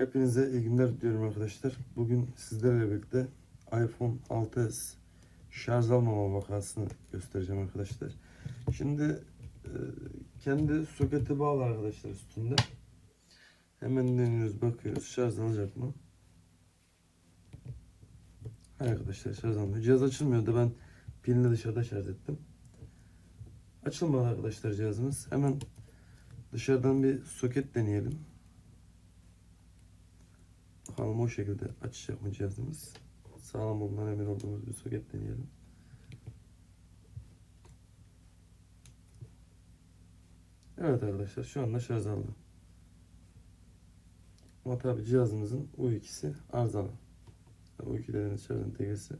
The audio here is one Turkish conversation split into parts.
Hepinize iyi günler diliyorum arkadaşlar. Bugün sizlerle birlikte iPhone 6s şarj almama vakasını göstereceğim arkadaşlar. Şimdi e, kendi soketi bağlı arkadaşlar üstünde. Hemen deniyoruz bakıyoruz şarj alacak mı? Hayır arkadaşlar şarj almıyor. Cihaz açılmıyor da ben pilini dışarıda şarj ettim. Açılmadı arkadaşlar cihazımız. Hemen dışarıdan bir soket deneyelim. Bakalım o şekilde açacak mı cihazımız. Sağlam olduğundan emin olduğumuz bir soket deneyelim. Evet arkadaşlar şu anda şarj aldı. Ama tabi cihazımızın U2'si arızalı. U2 dediğimiz şarj entegresi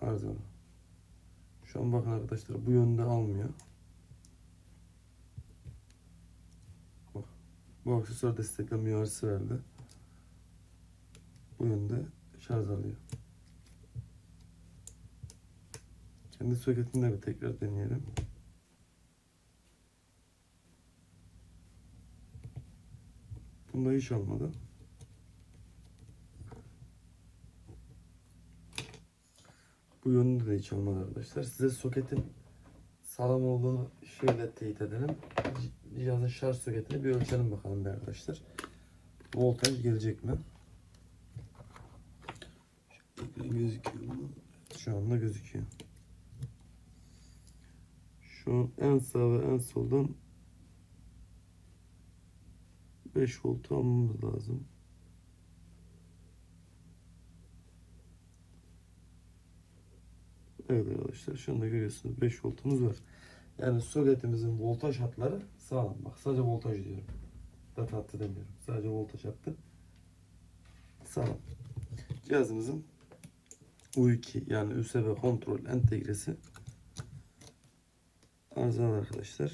arızalı. Şu an bakın arkadaşlar bu yönde almıyor. Bu aksesuar destekleme uyarısı verdi. Bu yönde şarj alıyor. Kendi soketini de bir tekrar deneyelim. Bunda hiç olmadı. Bu yönde de hiç olmadı arkadaşlar. Size soketin sağlam olduğunu şöyle teyit edelim. Cihazın şarj soketini bir ölçelim bakalım arkadaşlar. Voltaj gelecek mi? Gözüküyor mu? Şu anda gözüküyor. Şu an en sağ ve en soldan 5 volt almamız lazım. Evet arkadaşlar şu anda görüyorsunuz 5 voltumuz var. Yani soketimizin voltaj hatları sağlam. Bak sadece voltaj diyorum. Data hattı demiyorum. Sadece voltaj hattı sağlam. Cihazımızın U2 yani USB kontrol entegresi arızalı arkadaşlar.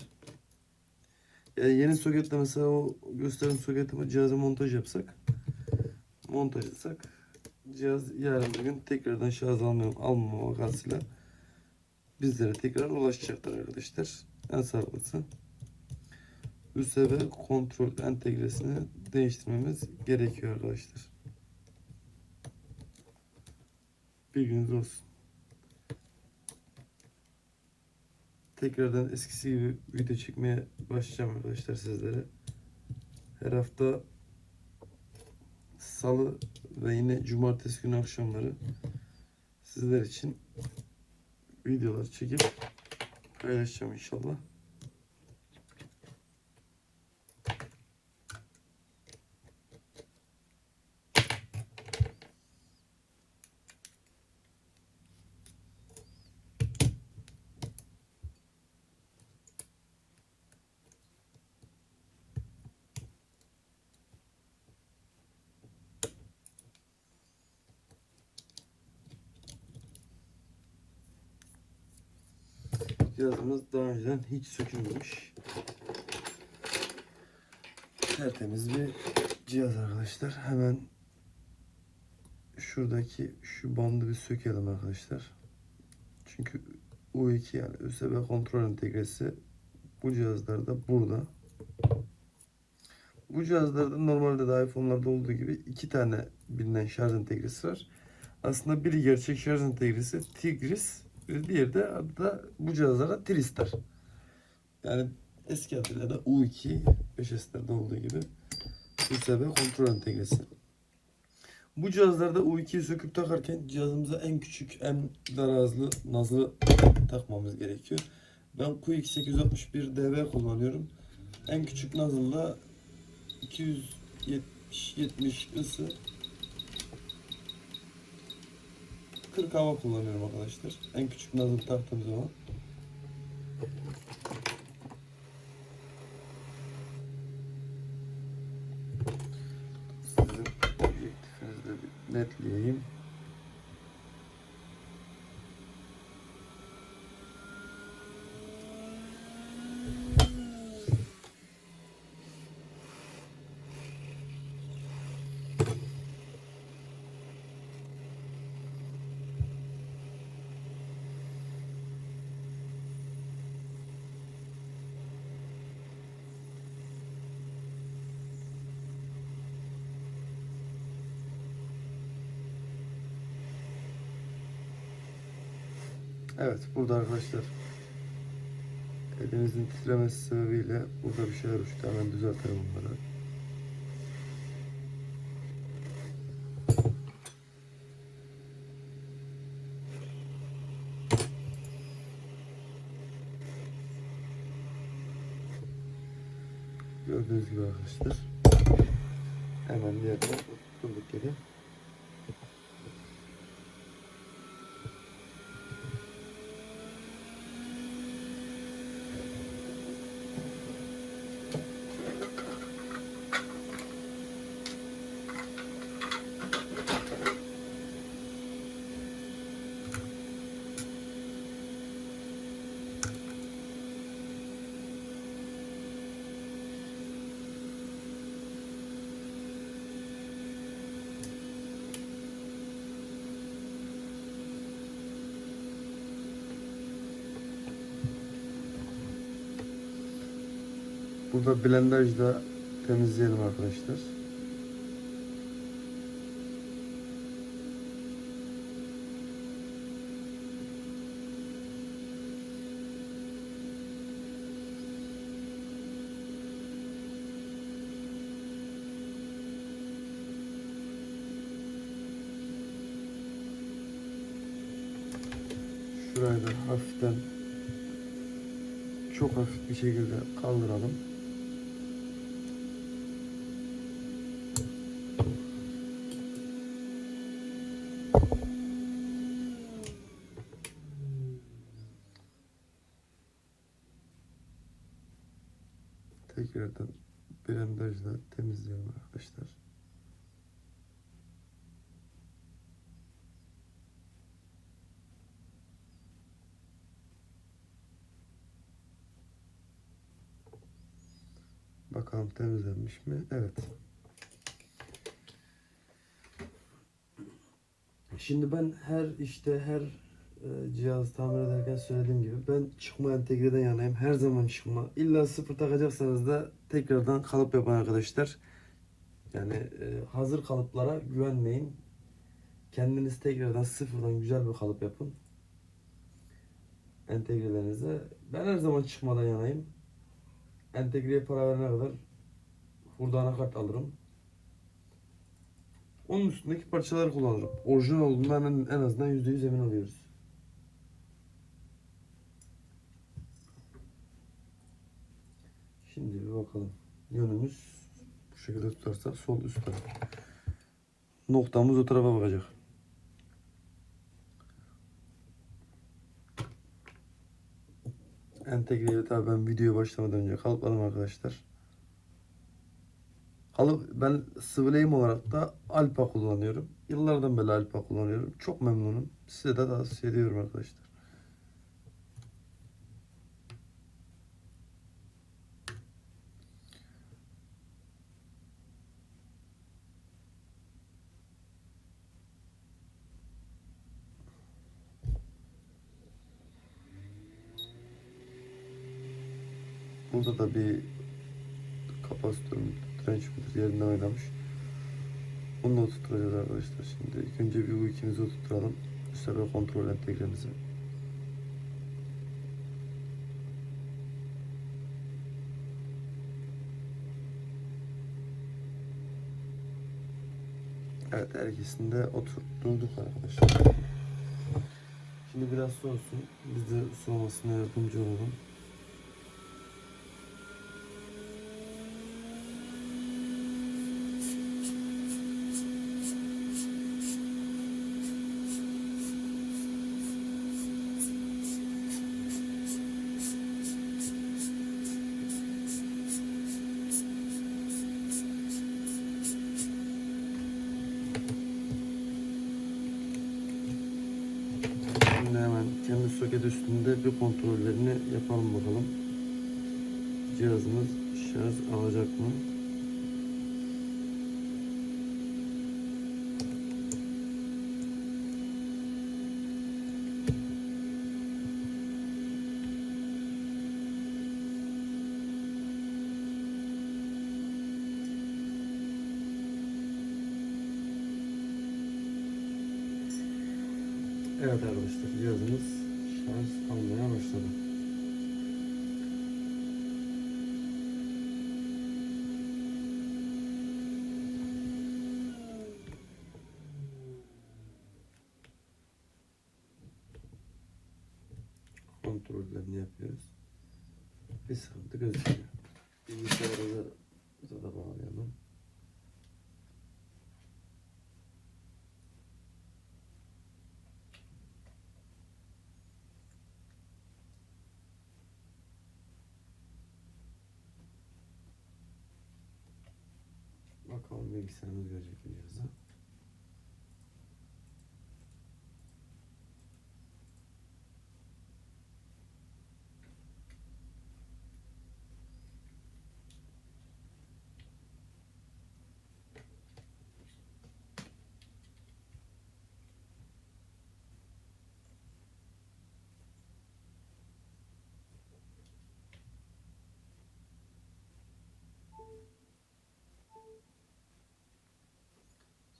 Yani yeni soketle mesela o gösterim soketime cihazı montaj yapsak montaj etsek cihaz yarın bir gün tekrardan şarj almam, almama vakasıyla bizlere tekrar ulaşacaktır arkadaşlar. En sağlıklısı USB kontrol entegresini değiştirmemiz gerekiyor arkadaşlar. Bilginiz olsun. Tekrardan eskisi gibi video çekmeye başlayacağım arkadaşlar sizlere. Her hafta salı ve yine cumartesi günü akşamları sizler için videolar çekip paylaşacağım inşallah. Cihazımız daha önceden hiç sökülmemiş. Tertemiz bir cihaz arkadaşlar. Hemen şuradaki şu bandı bir sökelim arkadaşlar. Çünkü U2 yani USB kontrol entegresi bu cihazlarda burada. Bu cihazlarda normalde de iPhone'larda olduğu gibi iki tane bilinen şarj entegresi var. Aslında biri gerçek şarj entegresi Tigris, diğeri de adı da bu cihazlara Tristar. Yani eski adıyla da U2 5S'lerde olduğu gibi USB kontrol entegresi. Bu cihazlarda U2'yi söküp takarken cihazımıza en küçük, en darazlı nazı takmamız gerekiyor. Ben QX861 DB kullanıyorum. En küçük nazılla 270 ısı 40 hava kullanıyorum arkadaşlar. En küçük nazıl taktığım zaman. Sizin objektifinizi de bir netleyeyim. Evet burada arkadaşlar elimizin titremesi sebebiyle burada bir şeyler uçtu. Hemen düzeltelim onları. Gördüğünüz gibi arkadaşlar. Hemen yerine durduk yere. Burada blendajla temizleyelim arkadaşlar. Şurayı da hafiften çok hafif bir şekilde kaldıralım. Tekrardan blendajla temizleyelim arkadaşlar. Bakalım temizlenmiş mi? Evet. Şimdi ben her işte her e, cihaz tamir ederken söylediğim gibi ben çıkma entegreden yanayım. Her zaman çıkma. İlla sıfır takacaksanız da tekrardan kalıp yapın arkadaşlar. Yani e, hazır kalıplara güvenmeyin. Kendiniz tekrardan sıfırdan güzel bir kalıp yapın. Entegrelerinize. Ben her zaman çıkmadan yanayım. Entegreye para verene kadar burada anakart alırım. Onun üstündeki parçaları kullanırım. Orijinal olduğundan en, en azından %100 emin oluyoruz. Şimdi bir bakalım. Yönümüz bu şekilde tutarsak sol üst taraf. Noktamız o tarafa bakacak. Entegreyi tabi ben videoya başlamadan önce kalıpladım arkadaşlar. Kalıp ben sıvı lehim olarak da Alpa kullanıyorum. Yıllardan beri Alpa kullanıyorum. Çok memnunum. Size de tavsiye ediyorum arkadaşlar. Burada da bir kapasitör direnç midir yerinden oynamış. Bunu da oturtacağız arkadaşlar şimdi. İlk önce bir bu ikimizi oturtalım. Sefer kontrol entegremizi. Evet her ikisini de oturtturduk arkadaşlar. Şimdi biraz soğusun. Biz de soğumasına yardımcı olalım. Şimdi hemen soket üstünde bir kontrollerini yapalım bakalım. Cihazımız şarj alacak mı? Evet arkadaşlar cihazımız Şarj almaya başladı. Kontrollerini yapıyoruz. Bir sıkıntı gözüküyor. Bilgisayarımıza da Bakalım bilgisayarımız görecek mi cihazı.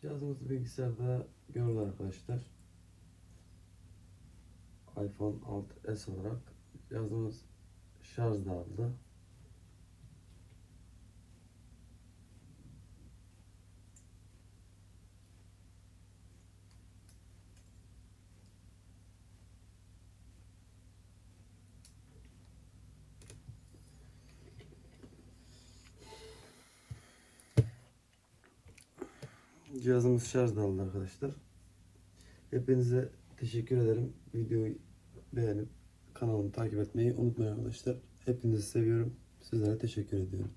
Cihazımızı bilgisayarda gördü arkadaşlar. iPhone 6s olarak cihazımız şarj da Cihazımız şarj aldı arkadaşlar. Hepinize teşekkür ederim. Videoyu beğenip kanalımı takip etmeyi unutmayın arkadaşlar. Hepinizi seviyorum. Sizlere teşekkür ediyorum.